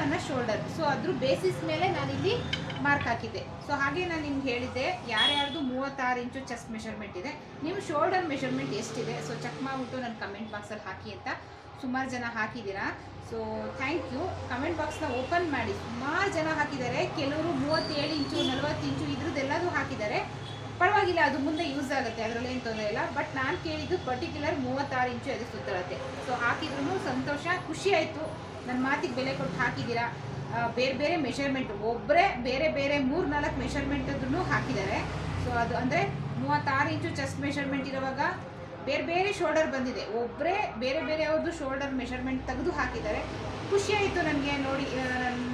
ನನ್ನ shoulder. So ಅದ್ರ basis ಮೇಲೆ ನಾನಿಲ್ಲಿ ಮಾರ್ಕ್ ಹಾಕಿದ್ದೆ. ಸೊ ಹಾಗೆ ನಾನು ನಿಮ್ಗೆ ಹೇಳಿದ್ದೆ, ಯಾರ್ಯಾರ್ದು ಮೂವತ್ತಾರು ಇಂಚು ಚೆಸ್ಟ್ ಮೆಷರ್ಮೆಂಟ್ ಇದೆ ನಿಮ್ಮ ಶೋಲ್ಡರ್ ಮೆಷರ್ಮೆಂಟ್ ಎಷ್ಟಿದೆ? ಸೊ ಚೆಕ್ ಮಾಡಿಬಿಟ್ಟು ನನ್ನ ಕಮೆಂಟ್ ಬಾಕ್ಸಲ್ಲಿ ಹಾಕಿ ಅಂತ ಸುಮಾರು ಜನ ಹಾಕಿದ್ದೀರಾ? ಸೊ ಥ್ಯಾಂಕ್ ಯು ಕಮೆಂಟ್ ಬಾಕ್ಸ್ನ ಓಪನ್ ಮಾಡಿ. ಸುಮಾರು ಜನ ಹಾಕಿದ್ದಾರೆ. ಕೆಲವರು ಮೂವತ್ತೇಳು ಇಂಚು, ನಲವತ್ತು ಇಂಚು ಇದ್ರದ್ದೆಲ್ಲದೂ ಹಾಕಿದ್ದಾರೆ. ಪರವಾಗಿಲ್ಲ, ಅದು ಮುಂದೆ ಯೂಸ್ ಆಗುತ್ತೆ. ಅದರಲ್ಲಿ ಏನು ತೊಂದರೆ ಇಲ್ಲ. ಬಟ್ ನಾನು ಕೇಳಿದ್ದು ಪರ್ಟಿಕ್ಯುಲರ್ ಮೂವತ್ತಾರು ಇಂಚು ಅದು ಸುತ್ತಳತೆ ಸೊ ಹಾಕಿದ್ರು ಸಂತೋಷ, ಖುಷಿ ಆಯಿತು. ನನ್ನ ಮಾತಿಗೆ ಬೆಲೆ ಕೊಟ್ಟು ಹಾಕಿದ್ದೀರಾ? ಬೇರೆ ಬೇರೆ ಮೆಷರ್ಮೆಂಟ್ ಒಬ್ಬರೇ ಬೇರೆ ಬೇರೆ ಮೂರು ನಾಲ್ಕು ಮೆಷರ್ಮೆಂಟನ್ನು ಹಾಕಿದ್ದಾರೆ. ಸೊ ಅದು ಅಂದರೆ ಮೂವತ್ತಾರು ಇಂಚು ಚೆಸ್ಟ್ ಮೆಷರ್ಮೆಂಟ್ ಇರುವಾಗ ಬೇರೆ ಬೇರೆ ಶೋಲ್ಡರ್ ಬಂದಿದೆ. ಒಬ್ಬರೇ ಬೇರೆ ಬೇರೆ ಅವ್ರದ್ದು ಶೋಲ್ಡರ್ ಮೆಷರ್ಮೆಂಟ್ ತೆಗೆದು ಹಾಕಿದ್ದಾರೆ. ಖುಷಿಯಾಯಿತು ನನಗೆ ನೋಡಿ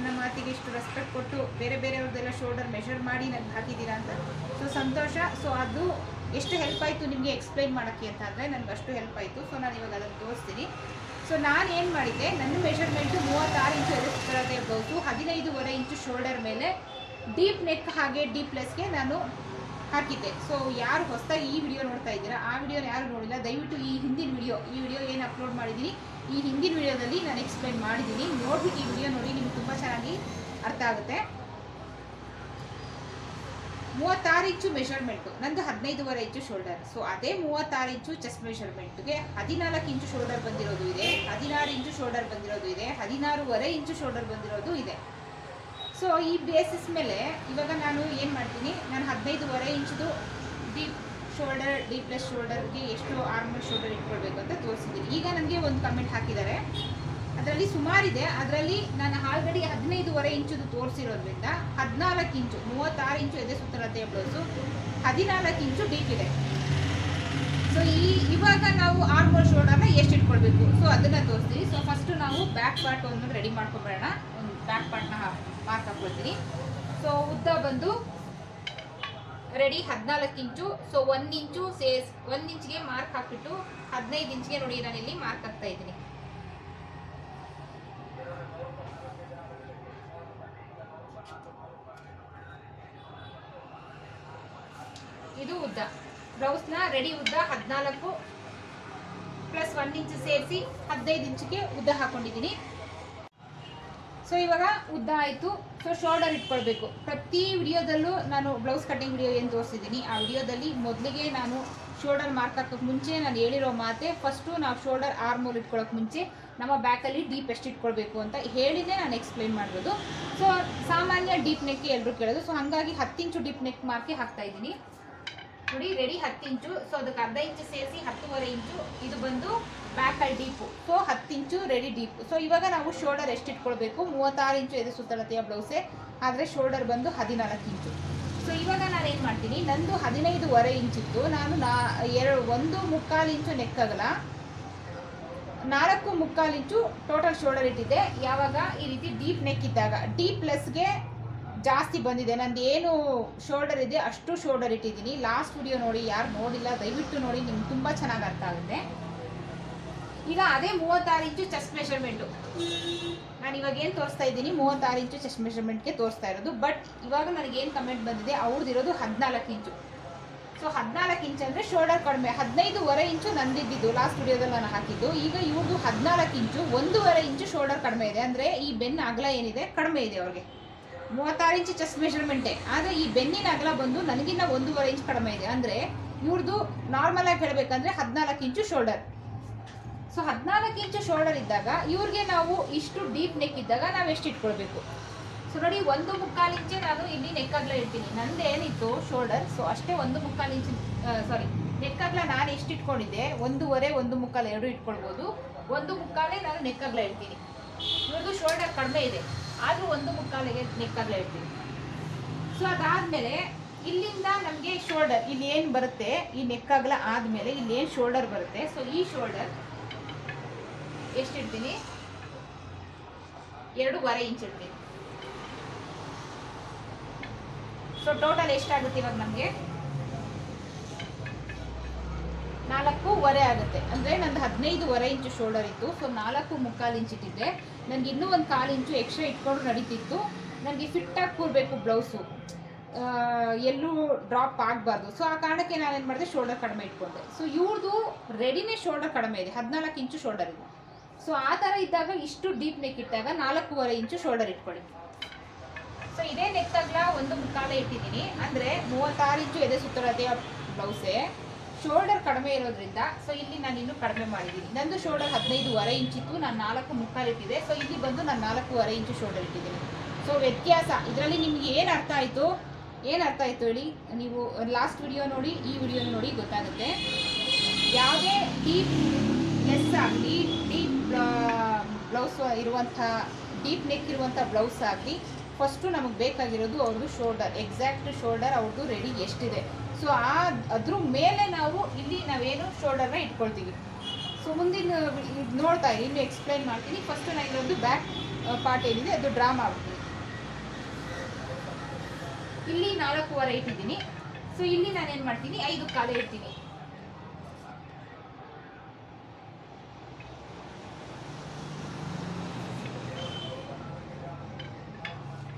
ನನ್ನ ಮಾತಿಗೆ ಇಷ್ಟು ರೆಸ್ಪೆಕ್ಟ್ ಕೊಟ್ಟು ಬೇರೆ ಬೇರೆಯವ್ರದ್ದೆಲ್ಲ ಶೋಲ್ಡರ್ ಮೆಷರ್ ಮಾಡಿ ನನಗೆ ಹಾಕಿದ್ದೀರಾ ಅಂತ. ಸೊ ಸಂತೋಷ. ಸೊ ಅದು ಎಷ್ಟು ಹೆಲ್ಪ್ ಆಯಿತು ನಿಮಗೆ ಎಕ್ಸ್ಪ್ಲೈನ್ ಮಾಡೋಕ್ಕೆ ಅಂತ ಅಂದರೆ ನನಗೆ ಅಷ್ಟು ಹೆಲ್ಪ್ ಆಯಿತು. ಸೊ ನಾನು ಇವಾಗ ಅದನ್ನು ತೋರಿಸ್ತೀನಿ. ಸೊ ನಾನು ಏನು ಮಾಡಿದ್ದೆ? ನನ್ನ ಮೆಷರ್ಮೆಂಟು ಮೂವತ್ತಾರು ಇಂಚು ಎದುರಿಸ್ತಾರೆ ಇರ್ಬೋದು. ಬ್ಲೌಸು ಹದಿನೈದೂವರೆ ಇಂಚು ಶೋಲ್ಡರ್ ಮೇಲೆ ಡೀಪ್ ನೆಕ್ ಹಾಗೆ ಡೀಪ್ ಪ್ಲಸ್ಗೆ ನಾನು ಹಾಕಿದ್ದೆ. ಸೊ ಯಾರು ಹೊಸದಾಗಿ ಈ ವಿಡಿಯೋ ನೋಡ್ತಾ ಇದ್ದೀರಾ? ಆ ವಿಡಿಯೋ ಯಾರು ನೋಡಿಲ್ಲ? ದಯವಿಟ್ಟು ಈ ಹಿಂದಿನ ವಿಡಿಯೋ ಈ ವಿಡಿಯೋ ಏನು ಅಪ್ಲೋಡ್ ಮಾಡಿದ್ದೀನಿ? ಈ ಹಿಂದಿನ ವಿಡಿಯೋದಲ್ಲಿ ನಾನು ಎಕ್ಸ್ಪ್ಲೈನ್ ಮಾಡಿದ್ದೀನಿ. ನೋಡ್ಬಿಟ್ಟು ಈ ವಿಡಿಯೋ ನೋಡಿ, ನಿಮ್ಗೆ ತುಂಬ ಚೆನ್ನಾಗಿ ಅರ್ಥ ಆಗುತ್ತೆ. ಮೂವತ್ತಾರು ಇಂಚು ಮೆಷರ್ಮೆಂಟು ನಂದು ಹದಿನೈದುವರೆ ಇಂಚು ಶೋಲ್ಡರ್ ಸೊ ಅದೇ ಮೂವತ್ತಾರು ಇಂಚು ಚೆಸ್ಟ್ ಮೆಷರ್ಮೆಂಟ್ಗೆ ಹದಿನಾಲ್ಕು ಇಂಚು ಶೋಲ್ಡರ್ ಬಂದಿರೋದು ಇದೆ, ಹದಿನಾರು ಇಂಚು ಶೋಲ್ಡರ್ ಬಂದಿರೋದು ಇದೆ, ಹದಿನಾರೂವರೆ ಇಂಚು ಶೋಲ್ಡರ್ ಬಂದಿರೋದು ಇದೆ. ಸೊ ಈ ಬೇಸಿಸ್ ಮೇಲೆ ಇವಾಗ ನಾನು ಏನು ಮಾಡ್ತೀನಿ? ನಾನು ಹದಿನೈದುವರೆ ಇಂಚದು ಡೀಪ್ ಶೋಲ್ಡರ್ ಡೀಪ್ಲೆಸ್ ಪ್ಲಸ್ ಶೋಲ್ಡರ್ಗೆ ಎಷ್ಟು ಆರ್ಮಲ್ ಶೋಲ್ಡರ್ ಇಟ್ಕೊಳ್ಬೇಕು ಅಂತ ತೋರಿಸಿದ್ದೀನಿ. ಈಗ ನನಗೆ ಒಂದು ಕಮೆಂಟ್ ಹಾಕಿದ್ದಾರೆ. ಅದರಲ್ಲಿ ಸುಮಾರಿದೆ. ಅದರಲ್ಲಿ ನಾನು ಆಲ್ರೆಡಿ ಹದಿನೈದುವರೆ ಇಂಚುದು ತೋರಿಸಿರೋದ್ರಿಂದ ಹದಿನಾಲ್ಕು ಇಂಚು, ಮೂವತ್ತಾರು ಇಂಚು ಎದೆ ಸುತ್ತಲತೆಯ ಬ್ಲೌಸು ಹದಿನಾಲ್ಕು ಇಂಚು ಡೀಪ್ ಇದೆ. ಸೊ ಈ ಇವಾಗ ನಾವು ಆರ್ಮೋಲ್ ಶೋಲ್ಡರ್ನ ಎಷ್ಟು ಇಟ್ಕೊಳ್ಬೇಕು? ಸೊ ಅದನ್ನು ತೋರಿಸ್ತೀವಿ ಸೊ ಫಸ್ಟು ನಾವು ಬ್ಯಾಕ್ ಪಾರ್ಟ್ ಒಂದು ರೆಡಿ ಮಾಡ್ಕೊಬೇಡ ಒಂದು ಬ್ಯಾಕ್ ಪಾರ್ಟ್ನ ಮಾರ್ಕ್ ಹಾಕ್ಕೊಳ್ತೀನಿ ಸೊ ಉದ್ದ ಬಂದು ರೆಡಿ ಹದಿನಾಲ್ಕು ಇಂಚು. ಸೊ ಒಂದು ಇಂಚು ಸೇಸ್, ಒಂದು ಇಂಚಿಗೆ ಮಾರ್ಕ್ ಹಾಕ್ಬಿಟ್ಟು ಹದಿನೈದು ಇಂಚಿಗೆ ನೋಡಿ ನಾನು ಇಲ್ಲಿ ಮಾರ್ಕ್ ಹಾಕ್ತಾ ಇದ್ದೀನಿ. ಇದು ಉದ್ದ. ಬ್ಲೌಸ್ನ ರೆಡಿ ಉದ್ದ ಹದಿನಾಲ್ಕು ಪ್ಲಸ್ ಒನ್ ಇಂಚ್ ಸೇರಿಸಿ ಹದಿನೈದು ಇಂಚಿಗೆ ಉದ್ದ ಹಾಕೊಂಡಿದ್ದೀನಿ. ಸೊ ಇವಾಗ ಉದ್ದ ಆಯಿತು. ಸೊ ಶೋಲ್ಡರ್ ಇಟ್ಕೊಳ್ಬೇಕು. ಪ್ರತಿ ವಿಡಿಯೋದಲ್ಲೂ ನಾನು ಬ್ಲೌಸ್ ಕಟ್ಟಿಂಗ್ ವಿಡಿಯೋ ಏನು ತೋರಿಸಿದ್ದೀನಿ, ಆ ವಿಡಿಯೋದಲ್ಲಿ ಮೊದಲಿಗೆ ನಾನು ಶೋಲ್ಡರ್ ಮಾರ್ಕ್ ಹಾಕೋಕ್ಕೆ ಮುಂಚೆ ನಾನು ಹೇಳಿರೋ ಮಾತೆ ಫಸ್ಟು ನಾವು ಶೋಲ್ಡರ್ ಆರ್ಮೋಲ್ ಇಟ್ಕೊಳ್ಳೋಕೆ ಮುಂಚೆ ನಮ್ಮ ಬ್ಯಾಕಲ್ಲಿ ಡೀಪ್ ಎಷ್ಟು ಇಟ್ಕೊಳ್ಬೇಕು ಅಂತ ಹೇಳಿದೆ ನಾನು ಎಕ್ಸ್ಪ್ಲೈನ್ ಮಾಡ್ಬೋದು. ಸೊ ಸಾಮಾನ್ಯ ಡೀಪ್ ನೆಕ್ಗೆ ಎಲ್ಲರೂ ಕೇಳೋದು. ಸೊ ಹಾಗಾಗಿ ಹತ್ತು ಇಂಚು ಡೀಪ್ ನೆಕ್ ಮಾರ್ಕೆ ಹಾಕ್ತಾ ಇದ್ದೀನಿ. ನೋಡಿ ರೆಡಿ ಹತ್ತು ಇಂಚು. ಸೊ ಅದಕ್ಕೆ ಅರ್ಧ ಇಂಚು ಸೇರಿಸಿ ಹತ್ತುವರೆ ಇಂಚು. ಇದು ಬಂದು ಬ್ಯಾಕಲ್ ಡೀಪು ಸೊ ಹತ್ತು ಇಂಚು ರೆಡಿ ಡೀಪು ಸೊ ಇವಾಗ ನಾವು ಶೋಲ್ಡರ್ ಎಷ್ಟು ಇಟ್ಕೊಳ್ಬೇಕು? ಮೂವತ್ತಾರು ಇಂಚು ಎದೆ ಸುತ್ತಳತೆಯ ಬ್ಲೌಸೆ ಆದರೆ ಶೋಲ್ಡರ್ ಬಂದು ಹದಿನಾಲ್ಕು ಇಂಚು. ಸೊ ಇವಾಗ ನಾನು ಏನು ಮಾಡ್ತೀನಿ? ನಂದು ಹದಿನೈದುವರೆ ಇಂಚಿತ್ತು. ನಾನು ನಾ, ಎರಡು, ಒಂದು ಮುಕ್ಕಾಲು ಇಂಚು ನೆಕ್ಕಗಲ ನಾಲ್ಕು ಮುಕ್ಕಾಲು ಇಂಚು ಟೋಟಲ್ ಶೋಲ್ಡರ್ ಇಟ್ಟಿದ್ದೆ. ಯಾವಾಗ? ಈ ರೀತಿ ಡೀಪ್ ನೆಕ್ ಇದ್ದಾಗ. ಡೀಪ್ ಪ್ಲಸ್ಗೆ ಜಾಸ್ತಿ ಬಂದಿದೆ. ನಂದು ಏನು ಶೋಲ್ಡರ್ ಇದೆ ಅಷ್ಟು ಶೋಲ್ಡರ್ ಇಟ್ಟಿದ್ದೀನಿ. ಲಾಸ್ಟ್ ವಿಡಿಯೋ ನೋಡಿ, ಯಾರು ನೋಡಿಲ್ಲ, ದಯವಿಟ್ಟು ನೋಡಿ, ನಿಮ್ಗೆ ತುಂಬ ಚೆನ್ನಾಗಿ ಅರ್ಥ ಆಗುತ್ತೆ. ಈಗ ಅದೇ ಮೂವತ್ತಾರು ಇಂಚು ಚೆಸ್ಟ್ ಮೆಷರ್ಮೆಂಟು ನಾನು ಇವಾಗ ಏನು ತೋರಿಸ್ತಾ ಇದ್ದೀನಿ? ಮೂವತ್ತಾರು ಇಂಚು ಚೆಸ್ಟ್ ಮೆಷರ್ಮೆಂಟ್ಗೆ ತೋರಿಸ್ತಾ ಇರೋದು. ಬಟ್ ಇವಾಗ ನನಗೇನು ಕಮೆಂಟ್ ಬಂದಿದೆ? ಅವ್ರದ್ದಿರೋದು ಹದಿನಾಲ್ಕು ಇಂಚು. ಸೊ ಹದಿನಾಲ್ಕು ಇಂಚ್ ಅಂದರೆ ಶೋಲ್ಡರ್ ಕಡಿಮೆ. ಹದಿನೈದುವರೆ ಇಂಚು ನಂದಿದ್ದು ಲಾಸ್ಟ್ ವಿಡಿಯೋದಲ್ಲಿ ನಾನು ಹಾಕಿದ್ದು. ಈಗ ಇವ್ರದ್ದು ಹದಿನಾಲ್ಕು ಇಂಚು, ಒಂದೂವರೆ ಇಂಚು ಶೋಲ್ಡರ್ ಕಡಿಮೆ ಇದೆ. ಅಂದರೆ ಈ ಬೆನ್ನ ಅಗಲ ಏನಿದೆ? ಕಡಿಮೆ ಇದೆ ಅವ್ರಿಗೆ. ಮೂವತ್ತಾರು ಇಂಚು ಚೆಸ್ಟ್ ಮೆಷರ್ಮೆಂಟೆ ಆದರೆ ಈ ಬೆನ್ನಿನ ಅಗಲ ಬಂದು ನನಗಿನ್ನ ಒಂದೂವರೆ ಇಂಚ್ ಕಡಿಮೆ ಇದೆ. ಅಂದರೆ ಇವ್ರದ್ದು ನಾರ್ಮಲ್ ಆಗಿ ಹೇಳಬೇಕಂದ್ರೆ ಹದಿನಾಲ್ಕು ಇಂಚು ಶೋಲ್ಡರ್ ಸೊ ಹದಿನಾಲ್ಕು ಇಂಚು ಶೋಲ್ಡರ್ ಇದ್ದಾಗ ಇವ್ರಿಗೆ ನಾವು ಇಷ್ಟು ಡೀಪ್ ನೆಕ್ ಇದ್ದಾಗ ನಾವು ಎಷ್ಟು ಇಟ್ಕೊಳ್ಬೇಕು? ಸೊ ನೋಡಿ ಒಂದು ಮುಕ್ಕಾಲು ಇಂಚೆ ನಾನು ಇಲ್ಲಿ ನೆಕ್ ಅಗಲ ಇಡ್ತೀನಿ. ನಂದು ಏನಿತ್ತು ಶೋಲ್ಡರ್ ಸೊ ಅಷ್ಟೇ ಒಂದು ಮುಕ್ಕಾಲು ಇಂಚು ಸಾರಿ ನೆಕ್ ನಾನು ಎಷ್ಟು ಇಟ್ಕೊಂಡಿದ್ದೆ? ಒಂದೂವರೆ, ಒಂದು ಮುಕ್ಕಾಲು ಎರಡು ಇಟ್ಕೊಳ್ಬೋದು. ಒಂದು ಮುಕ್ಕಾಲೇ ನಾನು ನೆಕ್ ಅಗಲ ಇಡ್ತೀನಿ. ಇವ್ರದ್ದು ಶೋಲ್ಡರ್ ಕಡಿಮೆ ಇದೆ. ಆದರೂ ಒಂದು ಮುಕ್ಕಾಲಿಗೆ ನೆಕ್ ಇರ್ತೀನಿ ಸೊ ಅದಾದಮೇಲೆ ಇಲ್ಲಿಂದ ನಮಗೆ ಶೋಲ್ಡರ್ ಇಲ್ಲಿ ಏನು ಬರುತ್ತೆ, ಈ ನೆಕ್ಕಾಗಲ ಆದಮೇಲೆ ಇಲ್ಲಿ ಏನು ಶೋಲ್ಡರ್ ಬರುತ್ತೆ. ಸೊ ಈ ಶೋಲ್ಡರ್ ಎಷ್ಟಿಡ್ತೀನಿ? ಎರಡೂವರೆ ಇಂಚ್ ಇಡ್ತೀನಿ. ಸೊ ಟೋಟಲ್ ಎಷ್ಟಾಗುತ್ತೆ ಇವಾಗ ನಮಗೆ? ನಾಲ್ಕೂವರೆ ಆಗುತ್ತೆ. ಅಂದರೆ ನಂದು ಹದಿನೈದುವರೆ ಇಂಚು ಶೋಲ್ಡರ್ ಇತ್ತು. ಸೊ ನಾಲ್ಕು ಮುಕ್ಕಾಲು ಇಂಚ್ ಇಟ್ಟಿದ್ದೆ. ನನಗೆ ಇನ್ನೂ ಒಂದು ಕಾಲು ಇಂಚು ಎಕ್ಸ್ಟ್ರಾ ಇಟ್ಕೊಂಡು ನಡೀತಿತ್ತು. ನನಗೆ ಫಿಟ್ಟಾಗಿ ಕೂರಬೇಕು ಬ್ಲೌಸು ಎಲ್ಲೂ ಡ್ರಾಪ್ ಆಗಬಾರ್ದು. ಸೊ ಆ ಕಾರಣಕ್ಕೆ ನಾನೇನು ಮಾಡಿದೆ ಶೋಲ್ಡರ್ ಕಡಿಮೆ ಇಟ್ಕೊಂಡೆ. ಸೊ ಇವ್ರದ್ದು ರೆಡಿನೇ ಶೋಲ್ಡರ್ ಕಡಿಮೆ ಇದೆ. ಹದಿನಾಲ್ಕು ಇಂಚು ಶೋಲ್ಡರ್ ಇದೆ. ಸೊ ಆ ಥರ ಇದ್ದಾಗ ಇಷ್ಟು ಡೀಪ್ ನೆಕ್ ಇಟ್ಟಾಗ ನಾಲ್ಕೂವರೆ ಇಂಚು ಶೋಲ್ಡರ್ ಇಟ್ಕೊಳ್ಳಿ. ಸೊ ಇದೇ ನೆಕ್ ತಗ್ಲ ಒಂದು ಮುಕ್ಕಾಲ ಇಟ್ಟಿದ್ದೀನಿ. ಅಂದರೆ ಮೂವತ್ತಾರು ಇಂಚು ಎದೆ ಸುತ್ತಳತೆಯ ಬ್ಲೌಸೇ ಶೋಲ್ಡರ್ ಕಡಿಮೆ ಇರೋದ್ರಿಂದ ಸೊ ಇಲ್ಲಿ ನಾನು ಇನ್ನೂ ಕಡಿಮೆ ಮಾಡಿದ್ದೀನಿ. ನಂದು ಶೋಲ್ಡರ್ ಹದಿನೈದುವರೆ ಇಂಚ್ ಇತ್ತು, ನಾನು ನಾಲ್ಕು ಮುಕ್ಕಾಲು ಇಟ್ಟಿದೆ ಸೊ ಇಲ್ಲಿ ಬಂದು ನಾನು ನಾಲ್ಕೂವರೆ ಇಂಚು ಶೋಲ್ಡರ್ ಇಟ್ಟಿದ್ದೀನಿ. ಸೊ ವ್ಯತ್ಯಾಸ, ಇದರಲ್ಲಿ ನಿಮ್ಗೆ ಏನು ಅರ್ಥ ಆಯಿತು? ಏನು ಅರ್ಥ ಆಯಿತು ಹೇಳಿ? ನೀವು ಲಾಸ್ಟ್ ವಿಡಿಯೋ ನೋಡಿ, ಈ ವಿಡಿಯೋ ನೋಡಿ ಗೊತ್ತಾಗುತ್ತೆ. ಯಾವುದೇ ಡೀಪ್ ಲೆಸ್ ಆಗಲಿ ಡೀಪ್ ಬ್ಲೌಸ್ ಇರುವಂಥ ಡೀಪ್ ನೆಕ್ ಇರುವಂಥ ಬ್ಲೌಸ್ ಆಗಲಿ ಫಸ್ಟು ನಮಗೆ ಬೇಕಾಗಿರೋದು ಅವ್ರದ್ದು ಶೋಲ್ಡರ್. ಎಕ್ಸಾಕ್ಟ್ ಶೋಲ್ಡರ್ ಅವ್ರದ್ದು ರೆಡಿ ಎಷ್ಟಿದೆ. ಸೊ ಆ ಅದ್ರ ಮೇಲೆ ನಾವು ಇಲ್ಲಿ ನಾವೇನು ಶೋಲ್ಡರ್ನ ಇಟ್ಕೊಳ್ತೀವಿ. ಸೊ ಮುಂದಿನ ಇದು ನೋಡ್ತಾ ಇಲ್ಲಿ ಎಕ್ಸ್ಪ್ಲೈನ್ ಮಾಡ್ತೀನಿ. ಫಸ್ಟ್ ನಾನು ಇದೊಂದು ಬ್ಯಾಕ್ ಪಾರ್ಟ್ ಏನಿದೆ, ಅದು ಡ್ರಾ ಮಾಡ್ತೀನಿ ಇಲ್ಲಿ ನಾಲ್ಕೂವರೆ ಇಟ್ಟಿದ್ದೀನಿ. ಸೊ ಇಲ್ಲಿ ನಾನೇನು ಮಾಡ್ತೀನಿ, ಐದು ಕಾಲ ಇಡ್ತೀನಿ.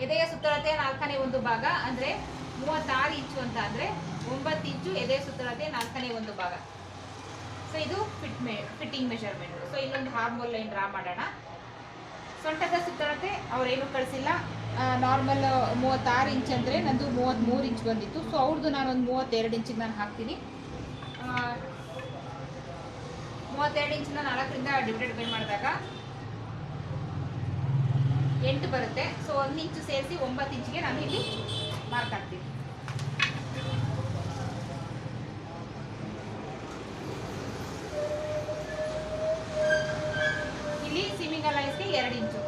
ಎದೆಯ ಸುತ್ತಳತೆ ನಾಲ್ಕನೇ ಒಂದು ಭಾಗ ಅಂದ್ರೆ ಮೂವತ್ತಾರು ಇಂಚು ಅಂತ ಅಂದರೆ ಒಂಬತ್ತು ಇಂಚು ಎದೆ ಸುತ್ತಳತೆ ನಾಲ್ಕನೇ ಒಂದು ಭಾಗ. ಸೊ ಇದು ಫಿಟ್ ಮೆ ಫಿಟ್ಟಿಂಗ್ ಮೆಷರ್ಮೆಂಟ್ ಸೊ ಇಲ್ಲೊಂದು ಹಾರ್ಮೋಲ್ ಲೈನ್ ಡ್ರಾ ಮಾಡೋಣ. ಸೊಂಟದ ಸುತ್ತಳತೆ ಅವ್ರೇನು ಕಳಿಸಿಲ್ಲ. ನಾರ್ಮಲ್ ಮೂವತ್ತಾರು ಇಂಚ್ ಅಂದರೆ ನಂದು ಮೂವತ್ತ್ಮೂರು ಇಂಚ್ ಬಂದಿತ್ತು. ಸೊ ಅವ್ರದ್ದು ನಾನೊಂದು ಮೂವತ್ತೆರಡು ಇಂಚಿಗೆ ನಾನು ಹಾಕ್ತೀನಿ. ಮೂವತ್ತೆರಡು ಇಂಚಿನ ನಾಲ್ಕರಿಂದ ಡಿವೈಡೆಡ್ ಬೈ ಮಾಡಿದಾಗ ಎಂಟು ಬರುತ್ತೆ. ಸೊ ಒಂದು ಇಂಚು ಸೇರಿಸಿ ಒಂಬತ್ತು ಇಂಚಿಗೆ ನಾನು ಇಲ್ಲಿ ಮಾರ್ಕ್ ಹಾಕ್ತೀನಿ. ಎರಡು ಇಂಚು